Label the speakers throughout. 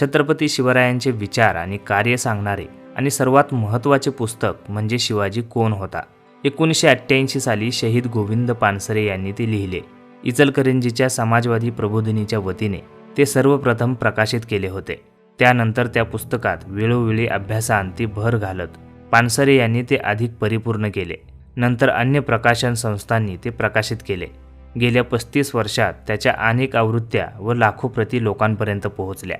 Speaker 1: छत्रपती शिवरायांचे विचार आणि कार्य सांगणारे आणि सर्वात महत्त्वाचे पुस्तक म्हणजे शिवाजी कोण होता? एकोणीसशे अठ्ठ्याऐंशी साली शहीद गोविंद पानसरे यांनी ते लिहिले. इचलकरंजीच्या समाजवादी प्रबोधिनीच्या वतीने ते सर्वप्रथम प्रकाशित केले होते. त्यानंतर त्या पुस्तकात वेळोवेळी अभ्यासांती भर घालत पानसरे यांनी ते अधिक परिपूर्ण केले. नंतर अन्य प्रकाशन संस्थांनी ते प्रकाशित केले. गेल्या पस्तीस वर्षात त्याच्या अनेक आवृत्त्या व लाखो प्रती लोकांपर्यंत पोहोचल्या.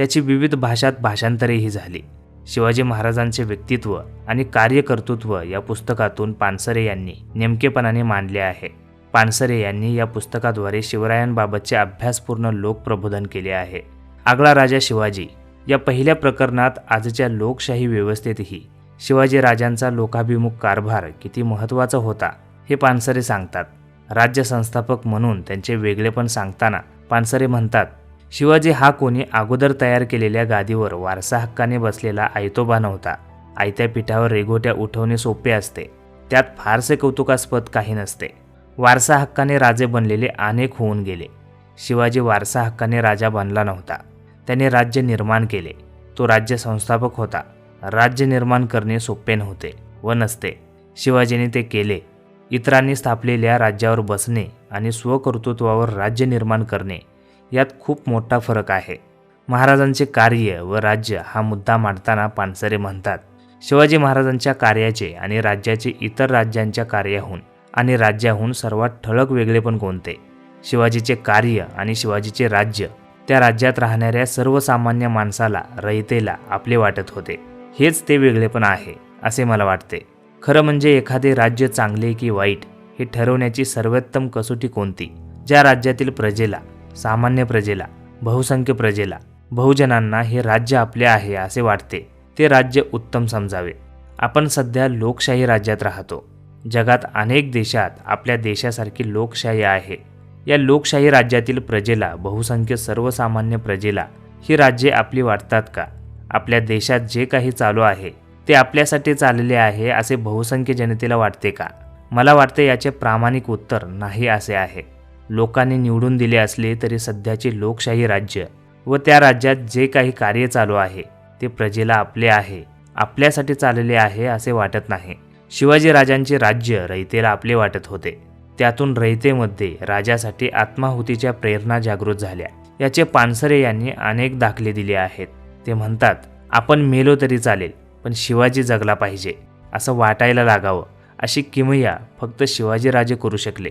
Speaker 1: त्याची विविध भाषात भाषांतरेही झाली. शिवाजी महाराजांचे व्यक्तित्व आणि कार्यकर्तृत्व या पुस्तकातून पानसरे यांनी नेमकेपणाने मांडले आहे. पानसरे यांनी या पुस्तकाद्वारे शिवरायांबाबतचे अभ्यासपूर्ण लोकप्रबोधन केले आहे. आगळा राजा शिवाजी या पहिल्या प्रकरणात आजच्या लोकशाही व्यवस्थेतही शिवाजी राजांचा लोकाभिमुख कारभार किती महत्त्वाचा होता हे पानसरे सांगतात. राज्य संस्थापक म्हणून त्यांचे वेगळेपण सांगताना पानसरे म्हणतात शिवाजी हा कोणी अगोदर तयार केलेल्या गादीवर वारसा हक्काने बसलेला आयतोबा नव्हता. आयत्या पिठावर रेघोट्या उठवणे सोपे असते. त्यात फारसे कौतुकास्पद काही नसते. वारसा हक्काने राजे बनलेले अनेक होऊन गेले. शिवाजी वारसा हक्काने राजा बनला नव्हता. त्याने राज्य निर्माण केले. तो राज्य संस्थापक होता. राज्य निर्माण करणे सोपे नव्हते व नसते. शिवाजीने ते केले. इतरांनी स्थापलेल्या राज्यावर बसणे आणि स्वकर्तृत्वावर राज्य निर्माण करणे यात खूप मोठा फरक आहे. महाराजांचे कार्य व राज्य हा मुद्दा मांडताना पानसरे म्हणतात शिवाजी महाराजांच्या कार्याचे आणि राज्याचे इतर राज्यांच्या कार्याहून आणि राज्याहून सर्वात ठळक वेगळेपण कोणते? शिवाजीचे कार्य आणि शिवाजीचे राज्य त्या राज्यात राहणाऱ्या सर्वसामान्य माणसाला रयतेला आपले वाटत होते. हेच ते वेगळेपण आहे असे मला वाटते. खरं म्हणजे एखादे राज्य चांगले की वाईट हे ठरवण्याची सर्वोत्तम कसोटी कोणती? ज्या राज्यातील प्रजेला सामान्य प्रजेला बहुसंख्य प्रजेला बहुजनांना हे राज्य आपले आहे असे वाटते. ते राज्य उत्तम समजावे. आपण सध्या लोकशाही राज्यात राहतो. जगात अनेक देशात आपल्या देशासारखी लोकशाही आहे. या लोकशाही राज्यातील प्रजेला बहुसंख्य सर्वसामान्य प्रजेला ही राज्ये आपली वाटतात का? आपल्या देशात जे काही चालू आहे ते आपल्यासाठी चाललेले आहे असे बहुसंख्य जनतेला वाटते का? मला वाटते याचे प्रामाणिक उत्तर नाही असे आहे. लोकांनी निवडून दिले असले तरी सध्याचे लोकशाही राज्य व त्या राज्यात जे काही कार्य चालू आहे ते प्रजेला आपले आहे आपल्यासाठी चाललेले आहे असे वाटत नाही. शिवाजी राजांचे राज्य रयतेला आपले वाटत होते. त्यातून रयतेमध्ये राजासाठी आत्माहुतीच्या प्रेरणा जागृत झाल्या. याचे पानसरे यांनी अनेक दाखले दिले आहेत. ते म्हणतात आपण मेलो तरी चालेल पण शिवाजी जगला पाहिजे असं वाटायला लागावं अशी किमया फक्त शिवाजीराजे करू शकले.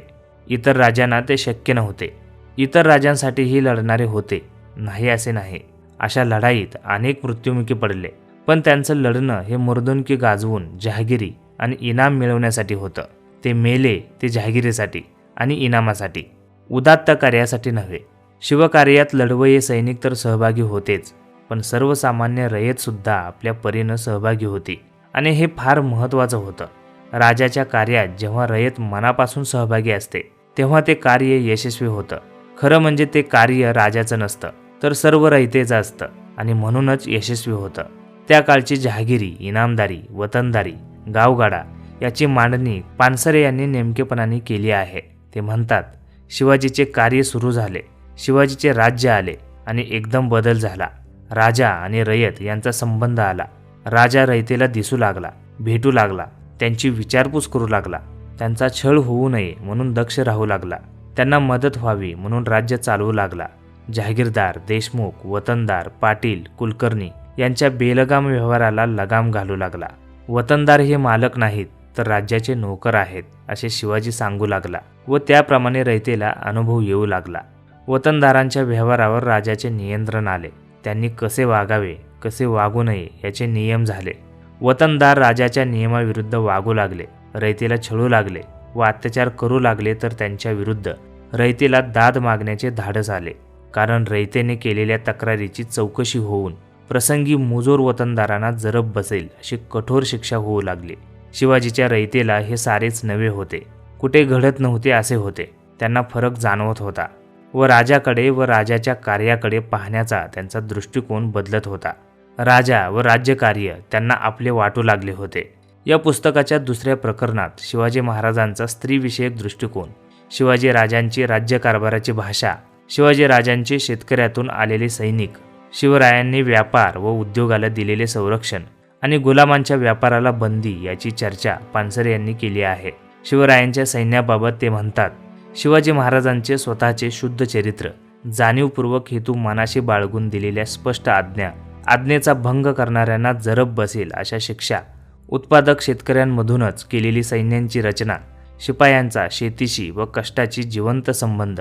Speaker 1: इतर राजांना ते शक्य नव्हते. इतर राजांसाठीही लढणारे होते. नाही असे नाही. अशा लढाईत अनेक मृत्युमुखी पडले. पण त्यांचं लढणं हे मर्दुनकी गाजवून जहागिरी आणि इनाम मिळवण्यासाठी होतं. ते मेले ते जहागिरीसाठी आणि इनामासाठी. उदात्त कार्यासाठी नव्हे. शिवकार्यात लढवये सैनिक तर सहभागी होतेच. पण सर्वसामान्य रयतसुद्धा आपल्या परीनं सहभागी होती. आणि हे फार महत्त्वाचं होतं. राजाच्या कार्यात जेव्हा रयत मनापासून सहभागी असते तेव्हा ते कार्य यशस्वी होतं. खरं म्हणजे ते कार्य राजाचं नसतं तर सर्व रहितेचं असतं आणि म्हणूनच यशस्वी होतं. त्या काळची जहागिरी इनामदारी वतनदारी गावगाडा याची मांडणी पानसरे यांनी नेमकेपणाने केली आहे. ते म्हणतात शिवाजीचे कार्य सुरू झाले शिवाजीचे राज्य आले आणि एकदम बदल झाला. राजा आणि रयत यांचा संबंध आला. राजा रयतेला दिसू लागला भेटू लागला त्यांची विचारपूस करू लागला. त्यांचा छळ होऊ नये म्हणून दक्ष राहू लागला. त्यांना मदत व्हावी म्हणून राज्य चालवू लागला. जहागीरदार देशमुख वतनदार पाटील कुलकर्णी यांच्या बेलगाम व्यवहाराला लगाम घालू लागला. वतनदार हे मालक नाहीत तर राज्याचे नोकर आहेत असे शिवाजी सांगू लागला व त्याप्रमाणे रयतेला अनुभव येऊ लागला. वतनदारांच्या व्यवहारावर राजाचे नियंत्रण आले. त्यांनी कसे वागावे कसे वागू नये याचे नियम झाले. वतनदार राजाच्या नियमाविरुद्ध वागू लागले. रयतेला छळू लागले व अत्याचार करू लागले तर त्यांच्या विरुद्ध रयतेला दाद मागण्याचे धाडस आले. कारण रयतेने केलेल्या तक्रारीची चौकशी होऊन प्रसंगी मुजोर वतनदारांना जरब बसेल अशी कठोर शिक्षा होऊ लागली. शिवाजीच्या रयतेला हे सारेच नवे होते. कुठे घडत नव्हते असे होते. त्यांना फरक जाणवत होता व राजाकडे व राजाच्या कार्याकडे पाहण्याचा त्यांचा दृष्टिकोन बदलत होता. राजा व राज्यकार्य त्यांना आपले वाटू लागले होते. या पुस्तकाच्या दुसऱ्या प्रकरणात शिवाजी महाराजांचा स्त्रीविषयक दृष्टिकोन शिवाजी राजांची राज्यकारभाराची भाषा शिवाजी राजांचे शेतकऱ्यातून आलेले सैनिक शिवरायांनी व्यापार व उद्योगाला दिलेले संरक्षण आणि गुलामांच्या व्यापाराला बंदी याची चर्चा पानसरे यांनी केली आहे. शिवरायांच्या सैन्याबाबत ते म्हणतात शिवाजी महाराजांचे स्वतःचे शुद्ध चरित्र जाणीवपूर्वक हेतू मनाशी बाळगून दिलेल्या स्पष्ट आज्ञा आज्ञेचा भंग करणाऱ्यांना जरब बसेल अशा शिक्षा उत्पादक शेतकऱ्यांमधूनच केलेली सैन्यांची रचना शिपायांचा शेतीशी व कष्टाची जिवंत संबंध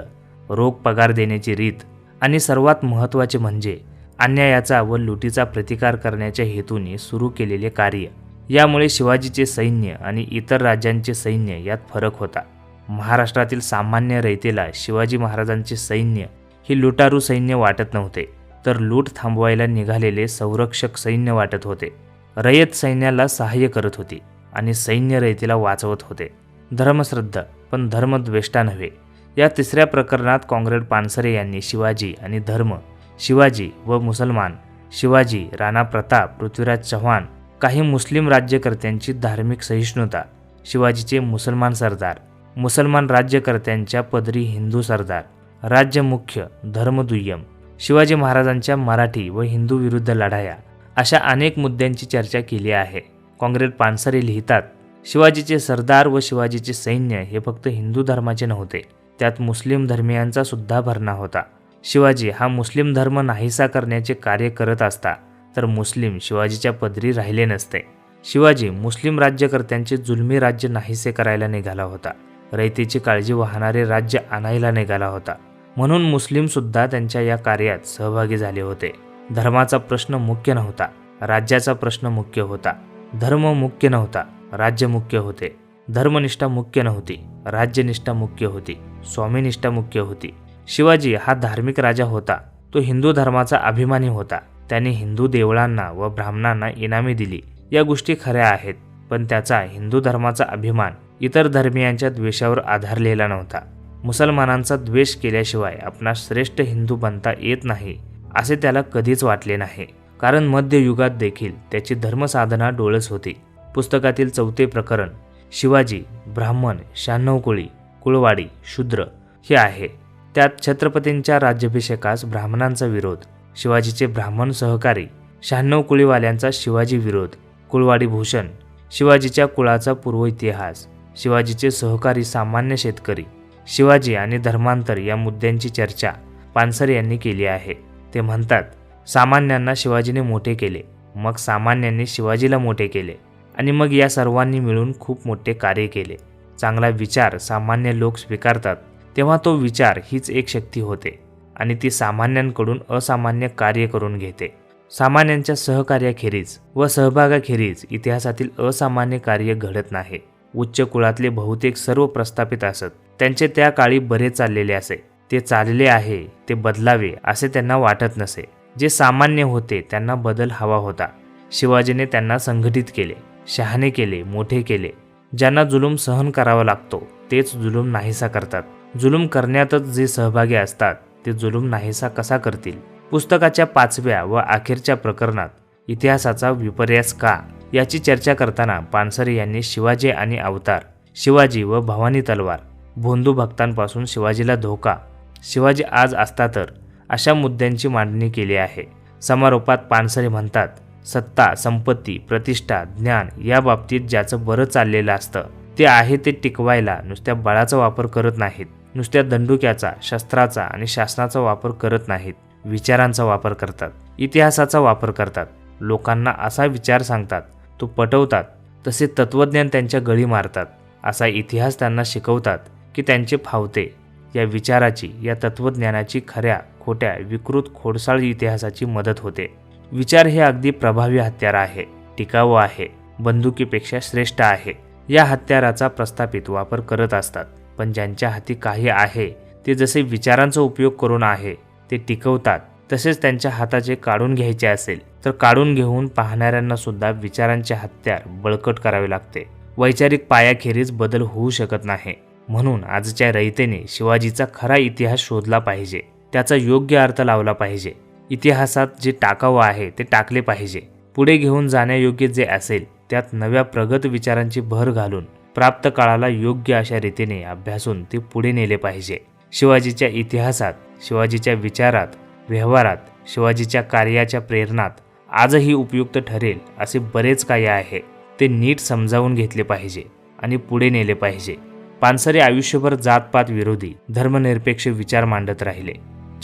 Speaker 1: रोख पगार देण्याची रीत आणि सर्वात महत्त्वाचे म्हणजे अन्यायाचा व लुटीचा प्रतिकार करण्याच्या हेतूने सुरू केलेले कार्य. यामुळे शिवाजीचे सैन्य आणि इतर राज्यांचे सैन्य यात फरक होता. महाराष्ट्रातील सामान्य रयतेला शिवाजी महाराजांचे सैन्य हे लुटारू सैन्य वाटत नव्हते तर लूट थांबवायला निघालेले संरक्षक सैन्य वाटत होते. रयत सैन्याला सहाय्य करत होती आणि सैन्य रयतीला वाचवत होते. धर्मश्रद्ध पण धर्मद्वेष्टा नव्हे. या तिसऱ्या प्रकरणात काँग्रेड पानसरे यांनी शिवाजी आणि धर्म शिवाजी व मुसलमान शिवाजी राणा प्रताप पृथ्वीराज चव्हाण काही मुस्लिम राज्यकर्त्यांची धार्मिक सहिष्णुता शिवाजीचे मुसलमान सरदार मुसलमान राज्यकर्त्यांच्या पदरी हिंदू सरदार राज्य मुख्य धर्मदुय्यम शिवाजी महाराजांच्या मराठी व हिंदू विरुद्ध लढाया अशा अनेक मुद्द्यांची चर्चा केली आहे. काँग्रेस पानसरे लिहितात शिवाजीचे सरदार व शिवाजीचे सैन्य हे फक्त हिंदू धर्माचे नव्हते त्यात मुस्लिम धर्मियांचा सुद्धा भरणा होता. शिवाजी हा मुस्लिम धर्म नाहीसा करण्याचे कार्य करत असता तर मुस्लिम शिवाजीच्या पदरी राहिले नसते. शिवाजी मुस्लिम राज्यकर्त्यांचे जुलमी राज्य नाहीसे करायला निघाला होता. रयतेची काळजी वाहणारे राज्य आणायला निघाला होता. म्हणून मुस्लिमसुद्धा त्यांच्या या कार्यात सहभागी झाले होते. धर्माचा प्रश्न मुख्य नव्हता राज्याचा प्रश्न मुख्य होता. धर्म मुख्य नव्हता राज्य मुख्य होते. धर्मनिष्ठा मुख्य नव्हती राज्यनिष्ठा मुख्य होती स्वामीनिष्ठा मुख्य होती. शिवाजी हा धार्मिक राजा होता. तो हिंदू धर्माचा अभिमानी होता. त्याने हिंदू देवळांना व ब्राह्मणांना इनामी दिली. या गोष्टी खऱ्या आहेत पण त्याचा हिंदू धर्माचा अभिमान इतर धर्मियांच्या द्वेषावर आधारलेला नव्हता. मुसलमानांचा द्वेष केल्याशिवाय आपणास श्रेष्ठ हिंदू बनता येत नाही. असे त्याला कधीच वाटले नाही. कारण मध्ययुगात देखील त्याची धर्मसाधना डोळस होती. पुस्तकातील चौथे प्रकरण शिवाजी ब्राह्मण शहाण्णव कोळी कुळवाडी शूद्र हे आहे. त्यात छत्रपतींच्या राज्याभिषेकास ब्राह्मणांचा विरोध शिवाजीचे ब्राह्मण सहकारी शहाण्णव कुळीवाल्यांचा शिवाजी विरोध कुळवाडी भूषण शिवाजीच्या कुळाचा पूर्व इतिहास शिवाजीचे सहकारी सामान्य शेतकरी शिवाजी आणि धर्मांतर या मुद्द्यांची चर्चा पानसरे यांनी केली आहे. ते म्हणतात सामान्यांना शिवाजीने मोठे केले. मग सामान्यांनी शिवाजीला मोठे केले. आणि मग या सर्वांनी मिळून खूप मोठे कार्य केले. चांगला विचार सामान्य लोक स्वीकारतात. तेव्हा तो विचार हीच एक शक्ती होते. आणि ती सामान्यांकडून असामान्य कार्य करून घेते. सामान्यांच्या सहकार्याखेरीज व सहभागाखेरीज इतिहासातील असामान्य कार्य घडत नाही. उच्च कुळातले बहुतेक सर्व प्रस्थापित असत. त्यांचे त्या काळी बरे चाललेले असे. ते चालले आहे ते बदलावे असे त्यांना वाटत नसे. जे सामान्य होते त्यांना बदल हवा होता. शिवाजीने त्यांना संघटित केले शहाणे केले मोठे केले. ज्यांना जुलूम सहन करावा लागतो तेच जुलूम नाहीसा करतात. जुलूम करण्यातच जे सहभागी असतात ते जुलूम नाहीसा कसा करतील? पुस्तकाच्या पाचव्या व अखेरच्या प्रकरणात इतिहासाचा विपर्यास का? याची चर्चा करताना पानसरे यांनी शिवाजी आणि अवतार शिवाजी व भवानी तलवार भोंदू भक्तांपासून शिवाजीला धोका शिवाजी आज असता तर अशा मुद्द्यांची मांडणी केली आहे. समारोपात पानसरे म्हणतात सत्ता संपत्ती प्रतिष्ठा ज्ञान या बाबतीत ज्याचं बरं चाललेलं असतं ते आहे ते टिकवायला नुसत्या बळाचा वापर करत नाहीत. नुसत्या दंडुक्याचा शस्त्राचा आणि शासनाचा वापर करत नाहीत. विचारांचा वापर करतात इतिहासाचा वापर करतात. लोकांना असा विचार सांगतात तो पटवतात तसे तत्त्वज्ञान त्यांच्या गळी मारतात. असा इतिहास त्यांना शिकवतात की त्यांचे फावते या विचाराची या तत्त्वज्ञानाची खऱ्या खोट्या विकृत खोडसाळ इतिहासाची मदत होते. विचार हे अगदी प्रभावी हत्यार आहे टिकाऊ आहे बंदुकीपेक्षा श्रेष्ठ आहे. या हत्याराचा प्रस्थापित वापर करत असतात पण ज्यांच्या हाती काही आहे ते जसे विचारांचा उपयोग करून आहे ते टिकवतात. तसेच त्यांच्या हाताचे काढून घ्यायचे असेल तर काढून घेऊन पाहणाऱ्यांना सुद्धा विचारांचे हत्यार बळकट करावे लागते. वैचारिक पायाखेरीज बदल होऊ शकत नाही. म्हणून आजच्या रयतेने शिवाजीचा खरा इतिहास शोधला पाहिजे. त्याचा योग्य अर्थ लावला पाहिजे. इतिहासात जे टाकावं आहे ते टाकले पाहिजे. पुढे घेऊन जाण्यायोग्य जे असेल त्यात नव्या प्रगत विचारांची भर घालून प्राप्त काळाला योग्य अशा रीतीने अभ्यासून ते पुढे नेले पाहिजे. शिवाजीच्या इतिहासात शिवाजीच्या विचारात व्यवहारात शिवाजीच्या कार्याच्या प्रेरणात आजही उपयुक्त ठरेल असे बरेच काही आहे. ते नीट समजावून घेतले पाहिजे आणि पुढे नेले पाहिजे. पानसरे आयुष्यभर जातपात विरोधी धर्मनिरपेक्ष विचार मांडत राहिले.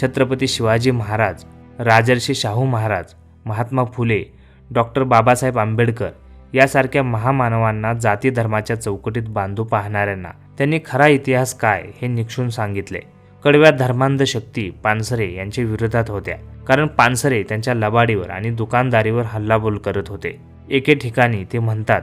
Speaker 1: छत्रपती शिवाजी महाराज राजर्षी शाहू महाराज महात्मा फुले डॉक्टर बाबासाहेब आंबेडकर यासारख्या महामानवांना जाती धर्माच्या चौकटीत बांधू पाहणाऱ्यांना त्यांनी खरा इतिहास काय हे निक्षून सांगितले. कडव्या धर्मांध शक्ती पानसरे यांच्या विरोधात होत्या. कारण पानसरे त्यांच्या लबाडीवर आणि दुकानदारीवर हल्लाबोल करत होते. एके ठिकाणी ते म्हणतात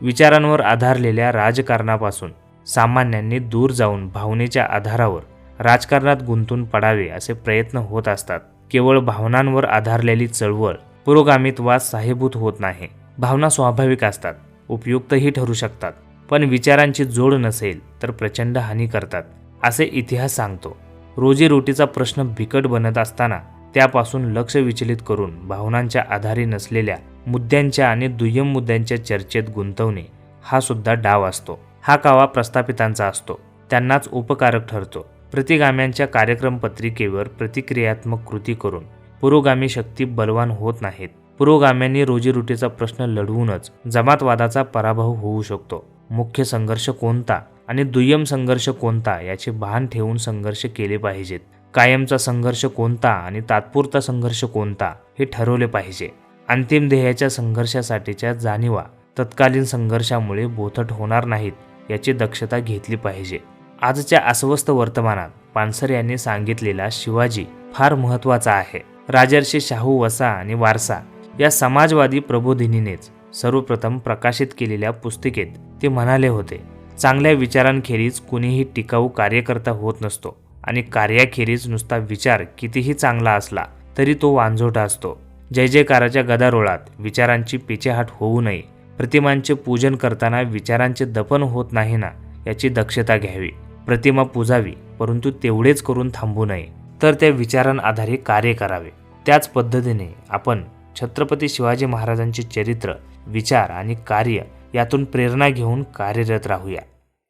Speaker 1: विचारांवर आधारलेल्या राजकारणापासून सामान्यांनी दूर जाऊन भावनेच्या आधारावर राजकारणात गुंतून पडावे असे प्रयत्न होत असतात. केवळ भावनांवर आधारलेली चळवळ पुरोगामित्वास साहेभूत होत नाही. भावना स्वाभाविक असतात उपयुक्तही ठरू शकतात पण विचारांची जोड नसेल तर प्रचंड हानी करतात असे इतिहास सांगतो. रोजीरोटीचा प्रश्न बिकट बनत असताना त्यापासून लक्ष विचलित करून भावनांच्या आधारी नसलेल्या मुद्द्यांच्या आणि दुय्यम मुद्द्यांच्या चर्चेत गुंतवणे हा सुद्धा डाव असतो. हा कावा प्रस्थापितांचा असतो. त्यांनाच उपकारक ठरतो. प्रतिगाम्यांच्या कार्यक्रम पत्रिकेवर प्रतिक्रियात्मक कृती करून पुरोगामी शक्ती बलवान होत नाहीत. पुरोगाम्यांनी रोजीरोटीचा प्रश्न लढवूनच जमातवादाचा पराभव होऊ शकतो. मुख्य संघर्ष कोणता आणि दुय्यम संघर्ष कोणता याचे भान ठेवून संघर्ष केले पाहिजेत. कायमचा संघर्ष कोणता आणि तात्पुरता संघर्ष कोणता हे ठरवले पाहिजे. अंतिम ध्येयाच्या संघर्षासाठीच्या जाणीवा तत्कालीन संघर्षामुळे बोथट होणार नाहीत. याची दक्षता घेतली पाहिजे. आजच्या अस्वस्थ वर्तमानात पानसर यांनी सांगितलेला शिवाजी फार महत्त्वाचा आहे. राजर्षी शाहू वसा आणि वारसा या समाजवादी प्रबोधिनीनेच सर्वप्रथम प्रकाशित केलेल्या पुस्तिकेत ते म्हणाले होते चांगल्या विचारांखेरीज कुणीही टिकाऊ कार्यकर्ता होत नसतो आणि कार्याखेरीज नुसता विचार कितीही चांगला असला तरी तो वांझोटा असतो. जय जयकाराच्या गदारोळात विचारांची पिछेहाट होऊ नये प्रतिमांचे पूजन करताना विचारांचे दफन होत नाही ना याची दक्षता घ्यावी. प्रतिमा पूजावी परंतु तेवढेच करून थांबू नये. तर त्या विचारांआधारे कार्य करावे. त्याच पद्धतीने आपण छत्रपती शिवाजी महाराजांचे चरित्र विचार आणि कार्य यातून प्रेरणा घेऊन कार्यरत राहूया.